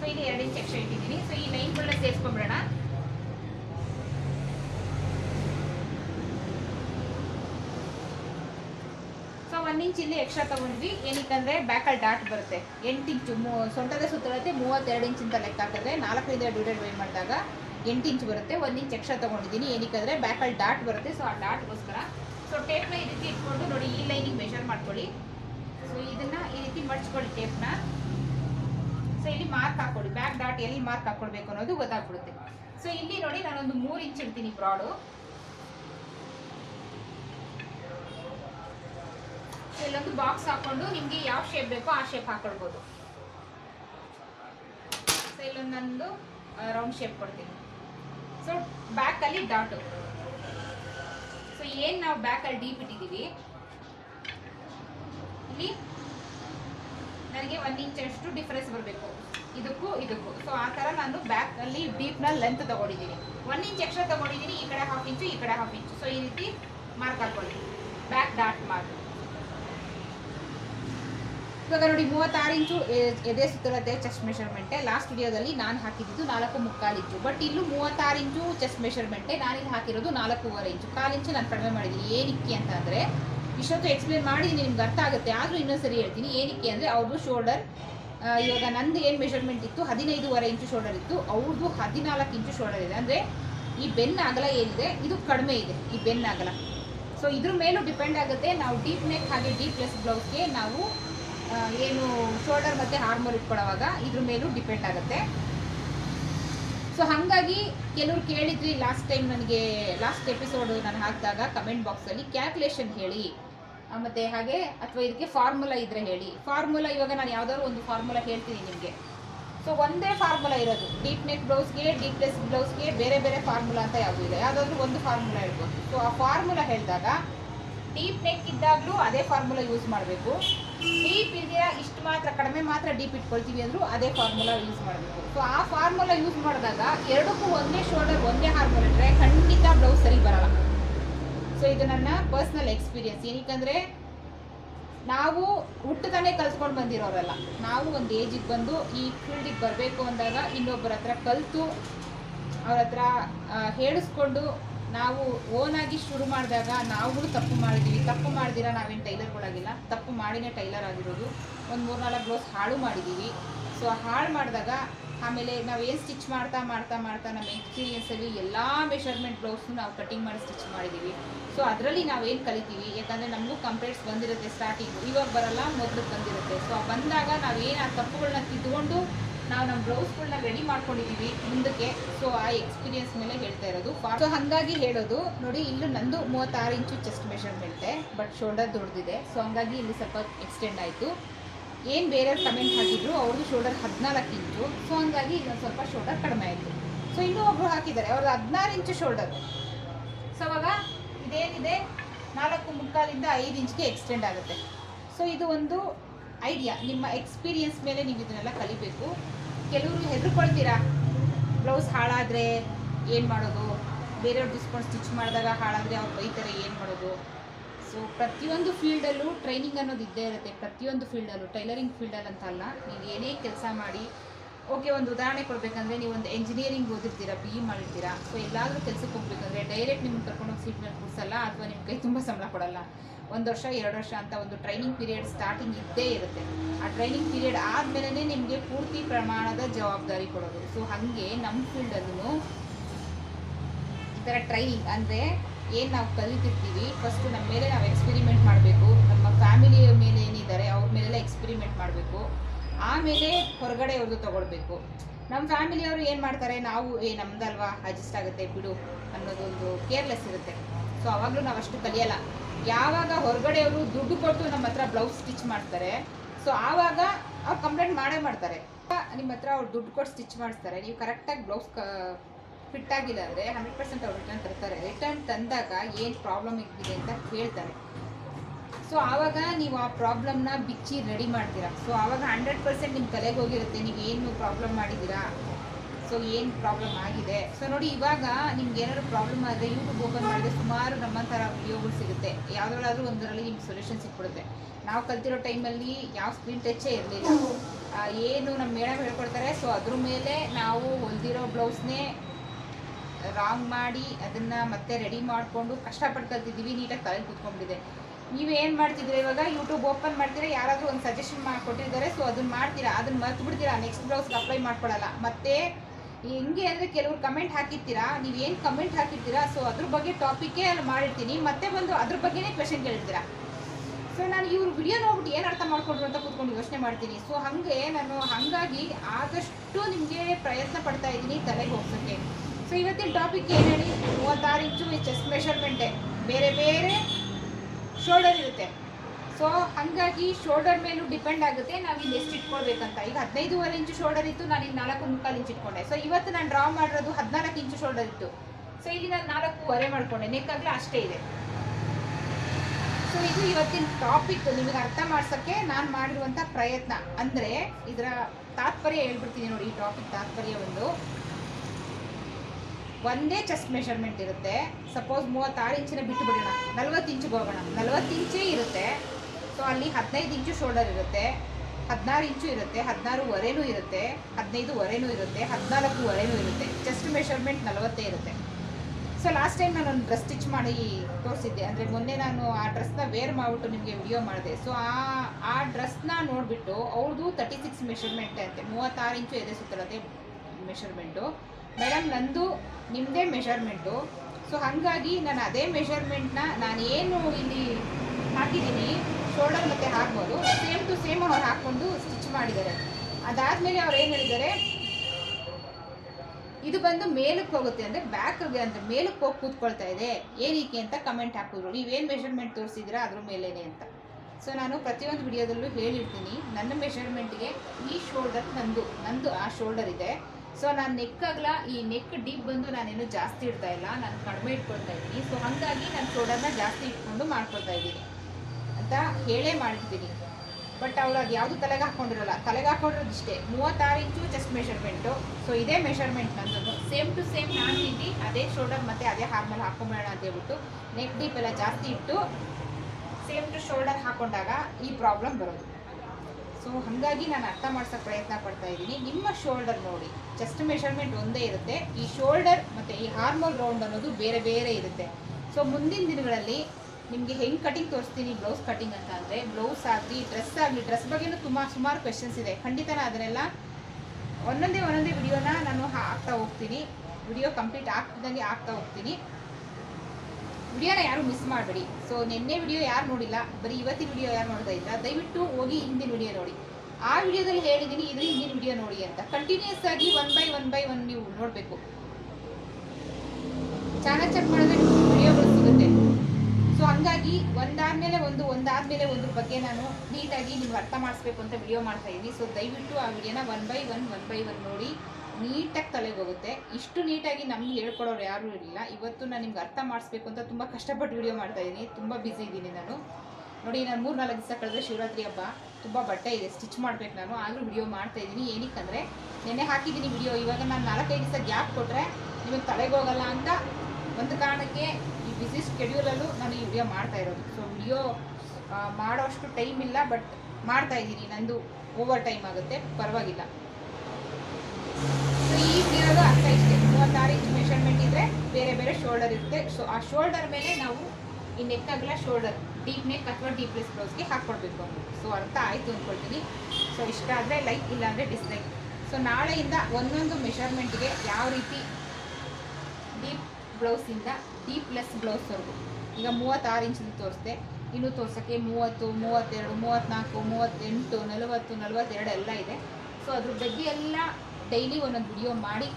ಸೊ ಇಲ್ಲಿ ಎರಡು ಇಂಚ್ ಎಕ್ಸ್ಟ್ರಾ ಇಟ್ಟಿದ್ದೀನಿ. ಸೊ ಈ ಲೈನ್ಗಳನ್ನ ಸೇರಿಸ್ಕೊಂಡ್ಬಿಡೋಣ ಸೊ ಒಂದು ಇಂಚ್ ಇಲ್ಲಿ ಎಕ್ಸ್ಟ್ರಾ ತಗೊಂಡ್ವಿ. ಏನಕ್ಕಂದ್ರೆ ಬ್ಯಾಕಲ್ಲಿ ಡಾಟ್ ಬರುತ್ತೆ. ಎಂಟು ಇಂಚು ಮೂ ಸೊಂಟದ ಸುತ್ತಳತೆ ಮೂವತ್ತೆರಡು ಇಂಚ್ ಅಂತ ಲೆಕ್ಕ ಹಾಕಿದ್ರೆ, ನಾಲ್ಕರಿಂದ ಡಿವೈಡ್ ಬೈ ಮಾಡಿದಾಗ ಎಂಟು ಇಂಚ್ ಬರುತ್ತೆ. ಒಂದು ಇಂಚ್ ಎಕ್ಸ್ಟ್ರಾ ತಗೊಂಡಿದ್ದೀನಿ. ಏನಕ್ಕಂದರೆ ಬ್ಯಾಕಲ್ಲಿ ಡಾಟ್ ಬರುತ್ತೆ. ಸೊ ಆ ಡಾಟ್ಗೋಸ್ಕರ ಸೊ ಟೇಪ್ನ ಈ ರೀತಿ ಇಟ್ಕೊಂಡು ನೋಡಿ, ಈ ಲೈನಿಗೆ ಮೆಷರ್ ಮಾಡ್ಕೊಳ್ಳಿ. ಸೊ ಇದನ್ನು ಈ ರೀತಿ ಮಡ್ಚ್ಕೊಳ್ಳಿ ಟೇಪ್ನ ಸೊ ಇಲ್ಲಿ ಮಾರ್ಕ್ ಹಾಕೊಳ್ಳಿ ಬ್ಯಾಕ್ ಡಾಟ್ ಎಲ್ಲಿ ಮಾರ್ಕ್ ಹಾಕೊಳ್ಬೇಕು ಅನ್ನೋದು ಗೊತ್ತಾಗ್ಬಿಡುತ್ತೆ. ಸೊ ಇಲ್ಲಿ ನೋಡಿ ನಾನೊಂದು ಮೂರು ಇಂಚ್ ಇಡ್ತೀನಿ ಬ್ರಾಡು ಇಲ್ಲೊಂದು ಬಾಕ್ಸ್ ಹಾಕೊಂಡು ನಿಮಗೆ ಯಾವ ಶೇಪ್ ಬೇಕೋ ಆ ಶೇಪ್ ಹಾಕೊಳ್ಬೋದು. ಸೊ ಇಲ್ಲೊಂದು ನಂದು ರೌಂಡ್ ಶೇಪ್ ಕೊಡ್ತೀನಿ. ಸೊ ಬ್ಯಾಕಲ್ಲಿ ಡಾಟು ಸೊ ಏನು ನಾವು ಬ್ಯಾಕಲ್ಲಿ ಡೀಪ್ ಇಟ್ಟಿದ್ದೀವಿ? ಇಲ್ಲಿ ನನಗೆ ಒನ್ ಇಂಚ್ ಅಷ್ಟು ಡಿಫ್ರೆನ್ಸ್ ಬರಬೇಕು. ಇದಕ್ಕೂ ಇದಕ್ಕೂ. ಸೊ ಆ ಥರ ನಾನು ಬ್ಯಾಕಲ್ಲಿ ಡೀಪ್ನ ಲೆಂತ್ ತಗೊಂಡಿದ್ದೀನಿ. ಒನ್ ಇಂಚ್ ಎಕ್ಸ್ಟ್ರಾ ತಗೊಂಡಿದ್ದೀನಿ, ಈ ಕಡೆ ಹಾಫ್ ಇಂಚು ಈ ಕಡೆ ಹಾಫ್ ಇಂಚು ಸೊ ಈ ರೀತಿ ಮಾರ್ಕ್ ಹಾಕೊಳ್ಳಿ ಬ್ಯಾಕ್ ಡಾಟ್ ಮಾರ್ಕ್ ಇವಾಗ ನೋಡಿ, ಮೂವತ್ತಾರು ಇಂಚು ಎದೆ ಸುತ್ತಳತೆ ಚೆಸ್ಟ್ ಮೆಷರ್ಮೆಂಟೆ ಲಾಸ್ಟ್ ವಿಡಿಯೋದಲ್ಲಿ ನಾನು ಹಾಕಿದ್ದು ನಾಲ್ಕು ಮುಕ್ಕಾಲು ಇಂಚು ಬಟ್ ಇಲ್ಲೂ ಮೂವತ್ತಾರು ಇಂಚು ಚೆಸ್ಟ್ ಮೆಷರ್ಮೆಂಟೆ ನಾನಿಲ್ಲಿ ಹಾಕಿರೋದು ನಾಲ್ಕೂವರೆ ಇಂಚು ಕಾಲು ಇಂಚು ನಾನು ಕಡಿಮೆ ಮಾಡಿದ್ದೀನಿ. ಏನಿಕ್ಕಿ ಅಂತ ಅಂದರೆ ಇಷ್ಟೊತ್ತು ಎಕ್ಸ್ಪ್ಲೇನ್ ಮಾಡಿ ನಿಮ್ಗೆ ಅರ್ಥ ಆಗುತ್ತೆ. ಆದರೂ ಇನ್ನೊಂದು ಸರಿ ಹೇಳ್ತೀನಿ. ಏನಕ್ಕೆ ಅಂದರೆ ಅವ್ರದ್ದು ಶೋಲ್ಡರ್ ಇವಾಗ ನಂದು ಏನು ಮೆಷರ್ಮೆಂಟ್ ಇತ್ತು? ಹದಿನೈದುವರೆ ಇಂಚು ಶೋಲ್ಡರ್ ಇತ್ತು. ಅವ್ರದ್ದು ಹದಿನಾಲ್ಕು ಇಂಚು ಶೋಲ್ಡರ್ ಇದೆ. ಅಂದರೆ ಈ ಬೆನ್ನ ಅಗಲ ಏನಿದೆ? ಇದು ಕಡಿಮೆ ಇದೆ, ಈ ಬೆನ್ನ ಅಗಲ. ಸೊ ಇದ್ರ ಮೇಲೂ ಡಿಪೆಂಡ್ ಆಗುತ್ತೆ. ನಾವು ಡೀಪ್ ನೆಕ್ ಹಾಗೆ ಡೀಪ್ ಪ್ಲಸ್ ಬ್ಲೌಸ್ಗೆ ನಾವು ಏನು ಶೋಲ್ಡರ್ ಮತ್ತು ಹಾರ್ಮೋಲ್ ಇಟ್ಕೊಳ್ಳೋವಾಗ ಇದ್ರ ಮೇಲೂ ಡಿಪೆಂಡ್ ಆಗುತ್ತೆ. ಸೊ ಹಾಗಾಗಿ ಕೆಲವ್ರು ಕೇಳಿದ್ರಿ ಲಾಸ್ಟ್ ಟೈಮ್ ನನಗೆ ಲಾಸ್ಟ್ ಎಪಿಸೋಡ್ ನಾನು ಹಾಕಿದಾಗ ಕಮೆಂಟ್ ಬಾಕ್ಸಲ್ಲಿ ಕ್ಯಾಲ್ಕುಲೇಷನ್ ಹೇಳಿ. ಮತ್ತೆ ಹಾಗೆ ಅಥವಾ ಇದಕ್ಕೆ ಫಾರ್ಮುಲಾ ಇದ್ರೆ ಹೇಳಿ. ಫಾರ್ಮುಲಾ ಇವಾಗ ನಾನು ಯಾವ್ದಾದ್ರು ಒಂದು ಫಾರ್ಮುಲಾ ಹೇಳ್ತೀನಿ ನಿಮಗೆ. ಸೊ ಒಂದೇ ಫಾರ್ಮುಲಾ ಇರೋದು. ಡೀಪ್ ನೆಕ್ ಬ್ಲೌಸ್ಗೆ ಡೀಪ್ ಲೆಸ್ ಬ್ಲೌಸ್ಗೆ ಬೇರೆ ಬೇರೆ ಫಾರ್ಮುಲಾ ಅಂತ ಯಾವುದು ಇದೆ ಯಾವುದಾದ್ರೂ ಒಂದು ಫಾರ್ಮುಲಾ ಹೇಳ್ಬೋದು ಸೊ ಆ ಫಾರ್ಮುಲಾ ಹೇಳಿದಾಗ ಡೀಪ್ ನೆಕ್ ಇದ್ದಾಗಲೂ ಅದೇ ಫಾರ್ಮುಲಾ ಯೂಸ್ ಮಾಡಬೇಕು. ಡೀಪ್ ಇದೆಯಾ ಇಷ್ಟು ಮಾತ್ರ, ಕಡಿಮೆ ಮಾತ್ರ ಡೀಪ್ ಇಟ್ಕೊಳ್ತೀವಿ ಅಂದರೂ ಅದೇ ಫಾರ್ಮುಲಾ ಯೂಸ್ ಮಾಡಬೇಕು. ಸೊ ಆ ಫಾರ್ಮುಲಾ ಯೂಸ್ ಮಾಡಿದಾಗ ಎರಡಕ್ಕೂ ಒಂದೇ ಶೋಲ್ಡರ್ ಒಂದೇ ಹಾರ್ಮುಲಾ ಇಟ್ಟರೆ ಖಂಡಿತ ಬ್ಲೌಸ್ ಸರಿ ಬರಲ್ಲ. ಸೊ ಇದು ನನ್ನ ಪರ್ಸ್ನಲ್ ಎಕ್ಸ್ಪೀರಿಯನ್ಸ್ ಏನಕ್ಕಂದ್ರೆ, ನಾವು ಹುಟ್ಟತಾನೆ ಕಲ್ತ್ಕೊಂಡು ಬಂದಿರೋರಲ್ಲ. ನಾವು ಒಂದು ಏಜಿಗೆ ಬಂದು ಈ ಫೀಲ್ಡಿಗೆ ಬರಬೇಕು ಅಂದಾಗ ಇನ್ನೊಬ್ಬರ ಹತ್ರ ಕಲಿತು, ಅವ್ರ ಹತ್ರ ಹೇಳಿಸ್ಕೊಂಡು ನಾವು ಓನಾಗಿ ಶುರು ಮಾಡಿದಾಗ ನಾವುಗಳು ತಪ್ಪು ಮಾಡಿದ್ದೀವಿ ತಪ್ಪು ಮಾಡಿದಿರ ನಾವೇನು ಟೈಲರ್ಗಳಾಗಿಲ್ಲ ತಪ್ಪು ಮಾಡಿನೇ ಟೈಲರ್ ಆಗಿರೋದು. ಒಂದು ಮೂರು ನಾಲ್ಕು ಬ್ಲೌಸ್ ಹಾಳು ಮಾಡಿದ್ದೀವಿ ಸೊ ಹಾಳು ಮಾಡಿದಾಗ ಆಮೇಲೆ ನಾವು ಏನು ಸ್ಟಿಚ್ ಮಾಡ್ತಾ ಮಾಡ್ತಾ ಮಾಡ್ತಾ ನಮ್ಮ ಎಕ್ಸ್ಪೀರಿಯನ್ಸಲ್ಲಿ ಎಲ್ಲ ಮೆಷರ್ಮೆಂಟ್ ಬ್ಲೌಸ್ನು ನಾವು ಕಟಿಂಗ್ ಮಾಡಿ ಸ್ಟಿಚ್ ಮಾಡಿದ್ದೀವಿ ಸೊ ಅದರಲ್ಲಿ ನಾವೇನು ಕಲಿತೀವಿ? ಯಾಕಂದರೆ ನಮಗೂ ಕಂಪ್ಲೇಂಟ್ಸ್ ಬಂದಿರುತ್ತೆ ಸ್ಟಾರ್ಟಿಂಗ್ ಇವಾಗ ಬರಲ್ಲ ಮೊದಲು ಬಂದಿರುತ್ತೆ. ಸೊ ಬಂದಾಗ ನಾವು ಏನು ಆ ತಪ್ಪುಗಳನ್ನ ತಿದ್ದುಕೊಂಡು ನಾವು ನಮ್ಮ ಬ್ಲೌಸ್ಗಳನ್ನ ರೆಡಿ ಮಾಡ್ಕೊಂಡಿದ್ದೀವಿ ಮುಂದಕ್ಕೆ. ಸೊ ಆ ಎಕ್ಸ್ಪೀರಿಯನ್ಸ್ ಮೇಲೆ ಹೇಳ್ತಾ ಇರೋದು. ಸೊ ಹಾಗಾಗಿ ಹೇಳೋದು, ನೋಡಿ ಇಲ್ಲೂ ನಂದು ಮೂವತ್ತಾರು ಇಂಚು ಚೆಸ್ಟ್ ಮೆಷರ್ಮೆಂಟೆ ಬಟ್ ಶೋಲ್ಡರ್ ದೊಡ್ಡದಿದೆ ಸೊ ಹಂಗಾಗಿ ಇಲ್ಲಿ ಸ್ವಲ್ಪ ಎಕ್ಸ್ಟೆಂಡ್ ಆಯಿತು. ಏನು ಬೇರೆಯವ್ರು ಕಮೆಂಟ್ ಹಾಕಿದ್ರು, ಅವ್ರದ್ದು ಶೋಲ್ಡರ್ ಹದಿನಾಲ್ಕು ಇಂಚು ಸೊ ಹಂಗಾಗಿ ಇನ್ನೊಂದು ಸ್ವಲ್ಪ ಶೋಲ್ಡರ್ ಕಡಿಮೆ ಆಯಿತು. ಸೊ ಇನ್ನೂ ಒಬ್ರು ಹಾಕಿದ್ದಾರೆ. ಅವ್ರದ್ದು ಹದಿನಾರು ಇಂಚು ಶೋಲ್ಡರ್ ಸೊ ಅವಾಗ ಇದೇನಿದೆ? ನಾಲ್ಕು ಮುಕ್ಕಾಲಿಂದ ಐದು ಇಂಚ್ಗೆ ಎಕ್ಸ್ಟೆಂಡ್ ಆಗುತ್ತೆ. ಸೊ ಇದು ಒಂದು ಐಡಿಯಾ ನಿಮ್ಮ ಎಕ್ಸ್ಪೀರಿಯನ್ಸ್ ಮೇಲೆ ನೀವು ಇದನ್ನೆಲ್ಲ ಕಲಿಬೇಕು. ಕೆಲವರು ಹೆದರ್ಕೊಳ್ತೀರಾ? ಬ್ಲೌಸ್ ಹಾಳಾದರೆ ಏನು ಮಾಡೋದು? ಬೇರೆಯವ್ರು ಡಿಸ್ಕೌಂಟ್ ಸ್ಟಿಚ್ ಮಾಡಿದಾಗ ಹಾಳಾದರೆ ಅವ್ರು ಬೈತಾರೆ, ಏನು ಮಾಡೋದು? ಸೊ ಪ್ರತಿಯೊಂದು ಫೀಲ್ಡಲ್ಲೂ ಟ್ರೈನಿಂಗ್ ಅನ್ನೋದು ಇದ್ದೇ ಇರುತ್ತೆ. ಪ್ರತಿಯೊಂದು ಫೀಲ್ಡಲ್ಲೂ ಟೈಲರಿಂಗ್ ಫೀಲ್ಡಲ್ಲಿ ಅಂತ ಅಲ್ಲ ನೀವು ಏನೇ ಕೆಲಸ ಮಾಡಿ ಓಕೆ ಒಂದು ಉದಾಹರಣೆ ಕೊಡಬೇಕಂದ್ರೆ ನೀವು ಒಂದು ಎಂಜಿನಿಯರಿಂಗ್ ಓದಿರ್ತೀರಾ ಬಿ ಇ ಮಾಡಿರ್ತೀರಾ ಸೊ ಎಲ್ಲಾದರೂ ಕೆಲಸಕ್ಕೆ ಹೋಗ್ಬೇಕಂದ್ರೆ ಡೈರೆಕ್ಟ್ ನಿಮ್ಗೆ ಕರ್ಕೊಂಡೋಗಿ ಸೀಟ್ ಮೇಲೆ ಕೂರಿಸಲ್ಲ, ಅಥವಾ ನಿಮ್ಮ ಕೈ ತುಂಬ ಸಂಬಳ ಕೊಡಲ್ಲ. ಒಂದು ವರ್ಷ, ಎರಡು ವರ್ಷ ಅಂತ ಒಂದು ಟ್ರೈನಿಂಗ್ ಪೀರಿಯಡ್ ಸ್ಟಾರ್ಟಿಂಗ್ ಇದ್ದೇ ಇರುತ್ತೆ. ಆ ಟ್ರೈನಿಂಗ್ ಪೀರಿಯಡ್ ಆದಮೇಲೆ ನಿಮಗೆ ಪೂರ್ತಿ ಪ್ರಮಾಣದ ಜವಾಬ್ದಾರಿ ಕೊಡೋದು. ಸೊ ಹಾಗೆ ನಮ್ಮ ಫೀಲ್ಡಲ್ಲೂ ಈ ಥರ ಟ್ರೈನಿಂಗ್ ಅಂದರೆ ಏನು ನಾವು ಕಲಿತಿರ್ತೀವಿ ಫಸ್ಟ್ ನಮ್ಮ ಮೇಲೆ ನಾವು ಎಕ್ಸ್ಪೆರಿಮೆಂಟ್ ಮಾಡಬೇಕು. ನಮ್ಮ ಫ್ಯಾಮಿಲಿಯ ಮೇಲೆ ಏನಿದ್ದಾರೆ ಅವ್ರ ಮೇಲೆಲ್ಲ ಎಕ್ಸ್ಪೆರಿಮೆಂಟ್ ಮಾಡಬೇಕು. ಆಮೇಲೆ ಹೊರಗಡೆ ಅವ್ರದ್ದು ತೊಗೊಳ್ಬೇಕು. ನಮ್ಮ ಫ್ಯಾಮಿಲಿಯವರು ಏನು ಮಾಡ್ತಾರೆ, ನಾವು, ಏ, ನಮ್ದಲ್ವಾ ಅಡ್ಜಸ್ಟ್ ಆಗುತ್ತೆ, ಬಿಡು, ಅನ್ನೋದೊಂದು ಕೇರ್ಲೆಸ್ ಇರುತ್ತೆ. ಸೊ ಅವಾಗಲೂ ನಾವು ಅಷ್ಟು ಕಲಿಯಲ್ಲ. ಯಾವಾಗ ಹೊರಗಡೆಯವರು ದುಡ್ಡು ಕೊಟ್ಟು ನಮ್ಮ ಹತ್ರ ಬ್ಲೌಸ್ ಸ್ಟಿಚ್ ಮಾಡ್ತಾರೆ ಸೊ ಆವಾಗ ಅವ್ರು ಕಂಪ್ಲೇಂಟ್ ಮಾಡೇ ಮಾಡ್ತಾರೆ. ನಿಮ್ಮ ಹತ್ರ ಅವ್ರು ದುಡ್ಡು ಕೊಟ್ಟು ಸ್ಟಿಚ್ ಮಾಡಿಸ್ತಾರೆ, ನೀವು ಕರೆಕ್ಟಾಗಿ ಬ್ಲೌಸ್ ಫಿಟ್ ಆಗಿಲ್ಲ ಅಂದರೆ ಹಂಡ್ರೆಡ್ ಪರ್ಸೆಂಟ್ ಅವ್ರು ರಿಟರ್ನ್ ತರ್ತಾರೆ. ರಿಟರ್ನ್ ತಂದಾಗ ಏನು ಪ್ರಾಬ್ಲಮ್ ಇದೆ ಅಂತ ಕೇಳ್ತಾರೆ ಸೊ ಆವಾಗ ನೀವು ಆ ಪ್ರಾಬ್ಲಮ್ನ ಬಿಚ್ಚಿ ರೆಡಿ ಮಾಡ್ತೀರಾ. ಸೊ ಆವಾಗ ಹಂಡ್ರೆಡ್ ಪರ್ಸೆಂಟ್ ನಿಮ್ಮ ತಲೆಗೆ ಹೋಗಿರುತ್ತೆ. ನೀವು ಏನು ಪ್ರಾಬ್ಲಮ್ ಮಾಡಿದ್ದೀರಾ? ಸೊ ಏನು ಪ್ರಾಬ್ಲಮ್ ಆಗಿದೆ? ಸೊ ನೋಡಿ, ಇವಾಗ ನಿಮ್ಗೆ ಏನಾದ್ರು ಪ್ರಾಬ್ಲಮ್ ಆದರೆ ಯೂಟ್ಯೂಬ್ ಓಪನ್ ಮಾಡಿದ್ರೆ ಸುಮಾರು ನಮ್ಮಂಥರ ವಿಡಿಯೋಗಳು ಸಿಗುತ್ತೆ. ಯಾವುದ್ರಲ್ಲಾದ್ರೂ ಒಂದರಲ್ಲಿ ನಿಮ್ಗೆ ಸೊಲ್ಯೂಷನ್ ಸಿಕ್ಬಿಡುತ್ತೆ. ನಾವು ಕಲ್ತಿರೋ ಟೈಮಲ್ಲಿ ಯಾವ ಸ್ಕ್ರೀನ್ ಟಚ್ಚೇ ಇರಲಿಲ್ಲ. ಏನು ನಮ್ಮ ಮೇಡಮ್ ಹೇಳ್ಕೊಡ್ತಾರೆ. ಸೊ ಅದ್ರ ಮೇಲೆ ನಾವು ಹೊಲ್ದಿರೋ ಬ್ಲೌಸ್ನೇ ರಾಂಗ್ ಮಾಡಿ ಅದನ್ನು ಮತ್ತೆ ರೆಡಿ ಮಾಡಿಕೊಂಡು ಕಲ್ತಿದ್ದೀವಿ ನೀಟಾಗಿ ತಲೆ ಕೂತ್ಕೊಂಡಿದೆ ನೀವು ಏನು ಮಾಡ್ತಿದ್ದೀರಾ ಇವಾಗ? ಯೂಟ್ಯೂಬ್ ಓಪನ್ ಮಾಡ್ತೀರಾ? ಯಾರಾದರೂ ಒಂದು ಸಜೆಷನ್ ಮಾಡಿ ಕೊಟ್ಟಿದ್ದಾರೆ ಸೊ ಅದನ್ನ ಮಾಡ್ತೀರಾ? ಅದನ್ನ ಮರ್ತು ಬಿಡ್ತೀರಾ ನೆಕ್ಸ್ಟ್ ಬ್ಲೌಸ್ಗೆ ಅಪ್ಲೈ ಮಾಡ್ಕೊಳಲ್ಲ. ಮತ್ತೆ ಹೆಂಗೆ ಅಂದರೆ ಕೆಲವ್ರು ಕಮೆಂಟ್ ಹಾಕಿರ್ತೀರಾ? ನೀವು ಏನು ಕಮೆಂಟ್ ಹಾಕಿರ್ತೀರಾ? ಸೊ ಅದ್ರ ಬಗ್ಗೆ ಟಾಪಿಕ್ಕೇ ಅಲ್ಲಿ ಮಾಡಿರ್ತೀನಿ. ಮತ್ತೆ ಬಂದು ಅದ್ರ ಬಗ್ಗೆನೇ ಕ್ವೆಶನ್ ಕೇಳ್ತೀರಾ? ಸೊ ನಾನು ಇವ್ರ ವಿಡಿಯೋ ನೋಡ್ಬಿಟ್ಟು ಏನು ಅರ್ಥ ಮಾಡ್ಕೊಂಡ್ರು ಅಂತ ಕೂತ್ಕೊಂಡು ಯೋಚನೆ ಮಾಡ್ತೀನಿ. ಸೊ ಹಾಗೆ ನಾನು ಹಾಗಾಗಿ ಆದಷ್ಟು ನಿಮಗೆ ಪ್ರಯತ್ನ ಪಡ್ತಾ ಇದ್ದೀನಿ ತಲೆಗೆ ಹೋಗ್ಸೋಕ್ಕೆ. ಸೊ ಇವತ್ತಿನ ಟಾಪಿಕ್ ಏನು ಹೇಳಿ? ಮೂವತ್ತಾರು ಇಂಚು ಚೆಸ್ಟ್ ಮೆಷರ್ಮೆಂಟೆ ಬೇರೆ ಬೇರೆ ಶೋಲ್ಡರ್ ಇರುತ್ತೆ. ಸೊ ಹಾಗಾಗಿ ಶೋಲ್ಡರ್ ಮೇಲೂ ಡಿಪೆಂಡ್ ಆಗುತ್ತೆ. ನಾವು ಇಲ್ಲಿ ಎಷ್ಟು ಇಟ್ಕೊಳ್ಬೇಕಂತ. ಈಗ ಹದಿನೈದುವರೆ ಇಂಚು ಶೋಲ್ಡರ್ ಇತ್ತು, ನಾನು ಈಗ ನಾಲ್ಕು ಮುಕ್ಕಾಲು ಇಂಚು ಇಟ್ಕೊಂಡೆ. ಸೊ ಇವತ್ತು ನಾನು ಡ್ರಾ ಮಾಡಿರೋದು ಹದಿನಾಲ್ಕು ಇಂಚು ಶೋಲ್ಡರ್ ಇತ್ತು. ಸೊ ಇಲ್ಲಿ ನಾನು ನಾಲ್ಕೂವರೆ ಮಾಡ್ಕೊಂಡೆ. ನೆಕ್ ಆಗಲೇ ಅಷ್ಟೇ ಇದೆ. ಸೊ ಇದು ಇವತ್ತಿನ ಟಾಪಿಕ್ ನಿಮಗೆ ಅರ್ಥ ಮಾಡ್ಸೋಕ್ಕೆ ನಾನು ಮಾಡಿರುವಂಥ ಪ್ರಯತ್ನ. ಅಂದರೆ, ಇದರ ತಾತ್ಪರ್ಯ ಹೇಳ್ಬಿಡ್ತೀನಿ ನೋಡಿ, ಈ ಟಾಪಿಕ್ ತಾತ್ಪರ್ಯ ಒಂದು. ಒಂದೇ ಚೆಸ್ಟ್ ಮೆಷರ್ಮೆಂಟ್ ಇರುತ್ತೆ. ಸಪೋಸ್ ಮೂವತ್ತಾರು ಇಂಚಿನ ಬಿಟ್ಟು ಬಿಡೋಣ. ನಲ್ವತ್ತು ಇಂಚಿಗೆ ಹೋಗೋಣ. ನಲ್ವತ್ತು ಇಂಚೇ ಇರುತ್ತೆ. ಸೊ ಅಲ್ಲಿ ಹದಿನೈದು ಇಂಚು ಶೋಲ್ಡರ್ ಇರುತ್ತೆ. ಹದಿನಾರು ಇಂಚು ಇರುತ್ತೆ. ಹದಿನಾರೂವರೆನೂ ಇರುತ್ತೆ. ಹದಿನೈದುವರೆನೂ ಇರುತ್ತೆ. ಹದಿನಾಲ್ಕೂವರೆನೂ ಇರುತ್ತೆ. ಚೆಸ್ಟ್ ಮೆಷರ್ಮೆಂಟ್ ನಲವತ್ತೇ ಇರುತ್ತೆ. ಸೊ ಲಾಸ್ಟ್ ಟೈಮ್ ನಾನು ಒಂದು ಡ್ರೆಸ್ ಸ್ಟಿಚ್ ಮಾಡಿ ತೋರಿಸಿದ್ದೆ. ಅಂದರೆ ಮೊನ್ನೆ ನಾನು ಆ ಡ್ರೆಸ್ನ ವೇರ್ ಮಾಡಿಬಿಟ್ಟು ನಿಮಗೆ ವಿಡಿಯೋ ಮಾಡಿದೆ. ಸೊ ಆ ಆ ಡ್ರೆಸ್ನ ನೋಡಿಬಿಟ್ಟು ಅವ್ರದ್ದು ತರ್ಟಿ ಸಿಕ್ಸ್ ಮೆಷರ್ಮೆಂಟ್ ಅಂತೆ. ಮೂವತ್ತಾರು ಇಂಚು ಎದೆ ಸುತ್ತಲತ್ತೆ ಮೆಷರ್ಮೆಂಟು ಮೇಡಮ್, ನಂದು ನಿಮ್ಮದೇ ಮೆಷರ್ಮೆಂಟು ಸೊ ಹಾಗಾಗಿ ನಾನು ಅದೇ ಮೆಷರ್ಮೆಂಟ್ನ ನಾನು ಏನು ಇಲ್ಲಿ ಹಾಕಿದ್ದೀನಿ ಶೋಲ್ಡರ್ ಮತ್ತು ಹಾಕ್ಬೋದು. ಸೇಮ್ ಟು ಸೇಮ್ ಅವ್ರು ಹಾಕ್ಕೊಂಡು ಸ್ಟಿಚ್ ಮಾಡಿದ್ದಾರೆ. ಅದಾದಮೇಲೆ ಅವ್ರು ಏನು ಹೇಳಿದ್ದಾರೆ? ಇದು ಬಂದು ಮೇಲಕ್ಕೆ ಹೋಗುತ್ತೆ ಅಂದರೆ ಬ್ಯಾಕ್ಗೆ ಅಂದರೆ ಮೇಲಕ್ಕೆ ಹೋಗಿ ಕೂತ್ಕೊಳ್ತಾ ಇದೆ. ಏನಕ್ಕೆ ಅಂತ ಕಮೆಂಟ್ ಹಾಕಿದ್ರು. ನೀವೇನು ಮೆಷರ್ಮೆಂಟ್ ತೋರಿಸಿದ್ದೀರಾ ಅದ್ರ ಮೇಲೇನೆ ಅಂತ. ಸೊ ನಾನು ಪ್ರತಿಯೊಂದು ವಿಡಿಯೋದಲ್ಲೂ ಹೇಳಿರ್ತೀನಿ. ನನ್ನ ಮೆಷರ್ಮೆಂಟ್ಗೆ ಈ ಶೋಲ್ಡರ್ ನಂದು ನಂದು ಆ ಶೋಲ್ಡರ್ ಇದೆ. ಸೊ ನಾನು ನೆಕ್ ಅಗಲ ಈ ನೆಕ್ ಡೀಪ್ ಬಂದು ನಾನೇನು ಜಾಸ್ತಿ ಇಡ್ತಾ ಇಲ್ಲ. ನಾನು ಕಡಿಮೆ ಇಟ್ಕೊಳ್ತಾ ಇದ್ದೀನಿ. ಸೊ ಹಾಗಾಗಿ ನಾನು ಶೋಲ್ಡರ್ನ ಜಾಸ್ತಿ ಇಟ್ಕೊಂಡು ಮಾಡ್ಕೊಳ್ತಾ ಇದ್ದೀನಿ. ಅಂತ ಹೇಳೇ ಮಾಡಿರ್ತೀನಿ. ಬಟ್ ಅವಳು ಅದು ಯಾವುದು ತಲೆಗೆ ಹಾಕೊಂಡಿರಲ್ಲ. ತಲೆಗೆ ಹಾಕೊಂಡಿರೋದು ಇಷ್ಟೇ. ಮೂವತ್ತಾರು ಇಂಚು ಚೆಸ್ಟ್ ಮೆಷರ್ಮೆಂಟು ಸೊ ಇದೇ ಮೆಷರ್ಮೆಂಟ್ ನನ್ನದು ಸೇಮ್ ಟು ಸೇಮ್ ನಾನು ತಿಂಡಿ ಅದೇ ಶೋಲ್ಡರ್ ಮತ್ತು ಅದೇ ಹಾರ್ಮಲ್ ಹಾಕೊಂಬೇಡ ಅಂತ ಹೇಳ್ಬಿಟ್ಟು ನೆಕ್ ಡೀಪ್ ಎಲ್ಲ ಜಾಸ್ತಿ ಇಟ್ಟು ಸೇಮ್ ಟು ಶೋಲ್ಡರ್ ಹಾಕೊಂಡಾಗ ಈ ಪ್ರಾಬ್ಲಮ್ ಬರೋದು. ಸೊ ಹಾಗಾಗಿ ನಾನು ಅರ್ಥ ಮಾಡ್ಸೋಕ್ಕೆ ಪ್ರಯತ್ನ ಪಡ್ತಾ ಇದ್ದೀನಿ. ನಿಮ್ಮ ಶೋಲ್ಡರ್ ನೋಡಿ. ಚೆಸ್ಟ್ ಮೆಷರ್ಮೆಂಟ್ ಒಂದೇ ಇರುತ್ತೆ. ಈ ಶೋಲ್ಡರ್ ಮತ್ತು ಈ ಹಾರ್ಮೋಲ್ ರೌಂಡ್ ಅನ್ನೋದು ಬೇರೆ ಬೇರೆ ಇರುತ್ತೆ. ಸೊ ಮುಂದಿನ ದಿನಗಳಲ್ಲಿ ನಿಮಗೆ ಹೆಂಗೆ ಕಟಿಂಗ್ ತೋರಿಸ್ತೀನಿ ಬ್ಲೌಸ್ ಕಟಿಂಗ್ ಅಂತ ಅಂದರೆ ಬ್ಲೌಸ್ ಆಗಲಿ ಡ್ರೆಸ್ ಆಗಲಿ ಡ್ರೆಸ್ ಬಗ್ಗೆನೂ ತುಂಬ ಸುಮಾರು ಕ್ವೆಶನ್ಸ್ ಇದೆ. ಖಂಡಿತ ನಾನು ಅದನ್ನೆಲ್ಲ ಒಂದೊಂದೇ ಒಂದೊಂದೇ ವಿಡಿಯೋನ ನಾನು ಹಾಕ್ತಾ ಹೋಗ್ತೀನಿ. ವಿಡಿಯೋ ಕಂಪ್ಲೀಟ್ ಆಗ್ತಿದ್ದಂಗೆ ಆಗ್ತಾ ಹೋಗ್ತೀನಿ. ವಿಡಿಯೋನ ಯಾರು ಮಿಸ್ ಮಾಡಬೇಡಿ. ಸೊ ನಿನ್ನೆ ವಿಡಿಯೋ ಯಾರು ನೋಡಿಲ್ಲ, ಬರೀ ಇವತ್ತಿನ ವಿಡಿಯೋ ಯಾರು ನೋಡ್ತಾ ಇಲ್ಲ ದಯವಿಟ್ಟು ಹೋಗಿ ಹಿಂದಿನ ವಿಡಿಯೋ ನೋಡಿ. ಆ ವಿಡಿಯೋದಲ್ಲಿ ಹೇಳಿದ್ದೀನಿ ಇದ್ರ ಹಿಂದಿನ ವಿಡಿಯೋ ನೋಡಿ ಅಂತ. ಕಂಟಿನ್ಯೂಸ್ ಆಗಿ one by one by one ನೀವು ನೋಡಬೇಕು. ಚಾನಲ್ ಚೆಕ್ ಮಾಡಿದ್ರೆ ವಿಡಿಯೋಗಳು ಸಿಗುತ್ತೆ. ಸೊ ಹಂಗಾಗಿ ಒಂದಾದ್ಮೇಲೆ ಒಂದು ಒಂದಾದ್ಮೇಲೆ ಒಂದು ಬಗ್ಗೆ ನಾನು ನೀಟಾಗಿ ನಿಮ್ಗೆ ಅರ್ಥ ಮಾಡಿಸ್ಬೇಕು ಅಂತ ವಿಡಿಯೋ ಮಾಡ್ತಾ ಇದ್ದೀನಿ. ಸೊ ದಯವಿಟ್ಟು ಆ ವಿಡಿಯೋನ one by one one by one ನೋಡಿ. ನೀಟಾಗಿ ತಲೆಗೆ ಹೋಗುತ್ತೆ ಇಷ್ಟು ನೀಟಾಗಿ ನಮಗೆ ಹೇಳ್ಕೊಡೋರು ಯಾರೂ ಇರಲಿಲ್ಲ. ಇವತ್ತು ನಾನು ನಿಮ್ಗೆ ಅರ್ಥ ಮಾಡಿಸ್ಬೇಕು ಅಂತ ತುಂಬ ಕಷ್ಟಪಟ್ಟು ವಿಡಿಯೋ ಮಾಡ್ತಾ ಇದ್ದೀನಿ ತುಂಬ ಬ್ಯುಸಿ ಇದ್ದೀನಿ ನಾನು. ನೋಡಿ, ನಾನು ಮೂರು ನಾಲ್ಕು ದಿವಸ ಕಳೆದ್ರೆ ಶಿವರಾತ್ರಿ ಹಬ್ಬ. ತುಂಬ ಬಟ್ಟೆ ಇದೆ. ಸ್ಟಿಚ್ ಮಾಡ್ಬೇಕು ನಾನು. ಆದರೂ ವಿಡಿಯೋ ಮಾಡ್ತಾ ಇದ್ದೀನಿ ಏನಕ್ಕಂದರೆ, ನೆನ್ನೆ ಹಾಕಿದ್ದೀನಿ ವಿಡಿಯೋ ಇವಾಗ ನಾನು ನಾಲ್ಕೈದು ದಿವಸ ಗ್ಯಾಪ್ ಕೊಟ್ಟರೆ ನಿಮಗೆ ತಲೆಗೆ ಹೋಗಲ್ಲ ಅಂತ ಒಂದು ಕಾರಣಕ್ಕೆ ಈ ಬಿಸಿ ಸ್ಕೆಡ್ಯೂಲಲ್ಲೂ ನಾನು ಈ ವಿಡಿಯೋ ಮಾಡ್ತಾ ಇರೋದು. ಸೊ ವಿಡಿಯೋ ಮಾಡೋಷ್ಟು ಟೈಮ್ ಇಲ್ಲ ಬಟ್ ಮಾಡ್ತಾ ಇದ್ದೀನಿ ನಂದು ಓವರ್ ಟೈಮ್ ಆಗುತ್ತೆ. ಪರವಾಗಿಲ್ಲ. ಸೊ ಈ ವಿಡಿಯೋದು ಅರ್ಥ ಇಷ್ಟೇ. ಮೂವತ್ತಾರು ಇಂಚ್ ಮೆಷರ್ಮೆಂಟ್ ಇದ್ದರೆ ಬೇರೆ ಬೇರೆ ಶೋಲ್ಡರ್ ಇರುತ್ತೆ. ಸೊ ಆ ಶೋಲ್ಡರ್ ಮೇಲೆ ನಾವು ಈ ನೆಕ್ ಅಗಲ ಶೋಲ್ಡರ್ ಡೀಪ್ ನೆಕ್ ಅಥವಾ ಡೀಪ್ ಲೆಸ್ ಬ್ಲೌಸ್ಗೆ ಹಾಕ್ಕೊಡ್ಬೇಕು ಸೊ ಅರ್ಥ ಆಯಿತು ಅಂದ್ಕೊಳ್ತೀನಿ ಸೊ ಇಷ್ಟ ಆದರೆ ಲೈಕ್ ಇಲ್ಲಾಂದರೆ ಡಿಸ್ಲೈಕ್ ಸೊ ನಾಳೆಯಿಂದ ಒಂದೊಂದು ಮೆಷರ್ಮೆಂಟ್ಗೆ ಯಾವ ರೀತಿ ಡೀಪ್ ಬ್ಲೌಸಿಂದ ಡೀಪ್ ಲೆಸ್ ಬ್ಲೌಸ್ವರೆಗೂ ಈಗ ಮೂವತ್ತಾರು ಇಂಚಿಂದ ತೋರಿಸ್ದೆ. ಇನ್ನು ತೋರ್ಸೋಕ್ಕೆ ಮೂವತ್ತು, ಮೂವತ್ತೆರಡು ಮೂವತ್ತ್ನಾಲ್ಕು ಮೂವತ್ತೆಂಟು, ನಲವತ್ತು, ನಲವತ್ತೆರಡು ಎಲ್ಲ ಇದೆ. ಸೊ ಅದ್ರ ಬಗ್ಗೆ ಎಲ್ಲ ಡೈಲಿ ಒಂದೊಂದು ವಿಡಿಯೋ ಮಾಡಿ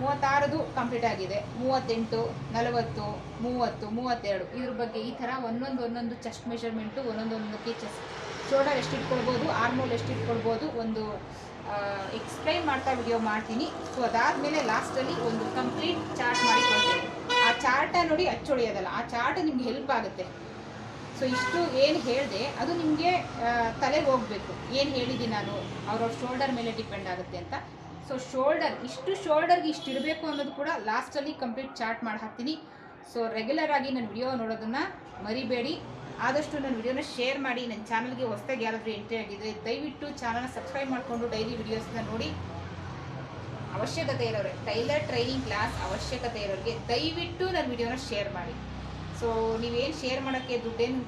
ಮೂವತ್ತಾರದು ಕಂಪ್ಲೀಟ್ ಆಗಿದೆ. ಮೂವತ್ತೆಂಟು, ನಲವತ್ತು, ಮೂವತ್ತು, ಮೂವತ್ತೆರಡು. ಇದ್ರ ಬಗ್ಗೆ ಈ ಥರ ಒಂದೊಂದು ಒಂದೊಂದು ಚೆಸ್ಟ್ ಮೆಷರ್ಮೆಂಟು ಒಂದೊಂದು ಒಂದೊಂದಕ್ಕೆ ಶೋಲ್ಡರ್ ಎಷ್ಟು ಇಟ್ಕೊಳ್ಬೋದು ಆರ್ಮೋಲ್ ಎಷ್ಟು ಇಟ್ಕೊಳ್ಬೋದು ಒಂದು ಎಕ್ಸ್ಪ್ಲೈನ್ ಮಾಡ್ತಾ ವಿಡಿಯೋ ಮಾಡ್ತೀನಿ. ಸೊ ಅದಾದಮೇಲೆ ಲಾಸ್ಟಲ್ಲಿ ಒಂದು ಕಂಪ್ಲೀಟ್ ಚಾರ್ಟ್ ಮಾಡಿ ಕೊಡ್ತೀನಿ. ಆ ಚಾರ್ಟ ನೋಡಿ ಅಚ್ಚೊಳಿಯೋದಲ್ಲ ಆ ಚಾರ್ಟ್ ನಿಮ್ಗೆ ಹೆಲ್ಪ್ ಆಗುತ್ತೆ. ಸೊ ಇಷ್ಟು ಏನು ಹೇಳಿದೆ, ಅದು ನಿಮಗೆ ತಲೆಗೆ ಹೋಗಬೇಕು. ಏನು ಹೇಳಿದ್ದೀನಿ ನಾನು? ಅವ್ರವ್ರ ಶೋಲ್ಡರ್ ಮೇಲೆ ಡಿಪೆಂಡ್ ಆಗುತ್ತೆ ಅಂತ. ಸೊ ಶೋಲ್ಡರ್ ಇಷ್ಟು ಶೋಲ್ಡರ್ಗೆ ಇಷ್ಟು ಇರಬೇಕು ಅನ್ನೋದು ಕೂಡ ಲಾಸ್ಟಲ್ಲಿ ಕಂಪ್ಲೀಟ್ ಚಾರ್ಟ್ ಮಾಡಿ ಹಾಕ್ತೀನಿ. ಸೊ ರೆಗ್ಯುಲರ್ ಆಗಿ ನನ್ನ ವಿಡಿಯೋ ನೋಡೋದನ್ನು ಮರಿಬೇಡಿ. ಆದಷ್ಟು ನನ್ನ ವಿಡಿಯೋನ ಶೇರ್ ಮಾಡಿ. ನನ್ನ ಚಾನಲ್ಗೆ ಹೊಸದಾಗಿ ಯಾರಾದರೂ ಎಂಟ್ರಿ ಆಗಿದ್ದರೆ ದಯವಿಟ್ಟು ಚಾನಲ್ನ ಸಬ್ಸ್ಕ್ರೈಬ್ ಮಾಡಿಕೊಂಡು ಡೈಲಿ ವಿಡಿಯೋಸ್ನ ನೋಡಿ. ಅವಶ್ಯಕತೆ ಇರೋರೆ ಟೈಲರ್ ಟ್ರೈನಿಂಗ್ ಕ್ಲಾಸ್ ಅವಶ್ಯಕತೆ ಇರೋರಿಗೆ ದಯವಿಟ್ಟು ನನ್ನ ವಿಡಿಯೋನ ಶೇರ್ ಮಾಡಿ. ಸೊ ನೀವೇನು ಶೇರ್ ಮಾಡೋಕ್ಕೆ ದುಡ್ಡೇನು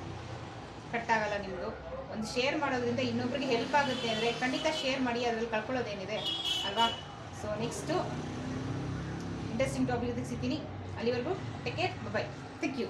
ಕಟ್ಟಾಗಲ್ಲ ನಿಮ್ಮದು ಒಂದು ಶೇರ್ ಮಾಡೋದ್ರಿಂದ ಇನ್ನೊಬ್ರಿಗೆ ಹೆಲ್ಪ್ ಆಗುತ್ತೆ ಅಂದರೆ ಖಂಡಿತ ಶೇರ್ ಮಾಡಿ, ಅದರಲ್ಲಿ ಕಳ್ಕೊಳ್ಳೋದೇನಿದೆ, ಅಲ್ವಾ? ಸೊ ನೆಕ್ಸ್ಟು ಇಂಟ್ರೆಸ್ಟಿಂಗ್ ಟಾಪಿಕ್ ಸಿಗ್ತೀನಿ. ಅಲ್ಲಿವರೆಗೂ take care bye thank you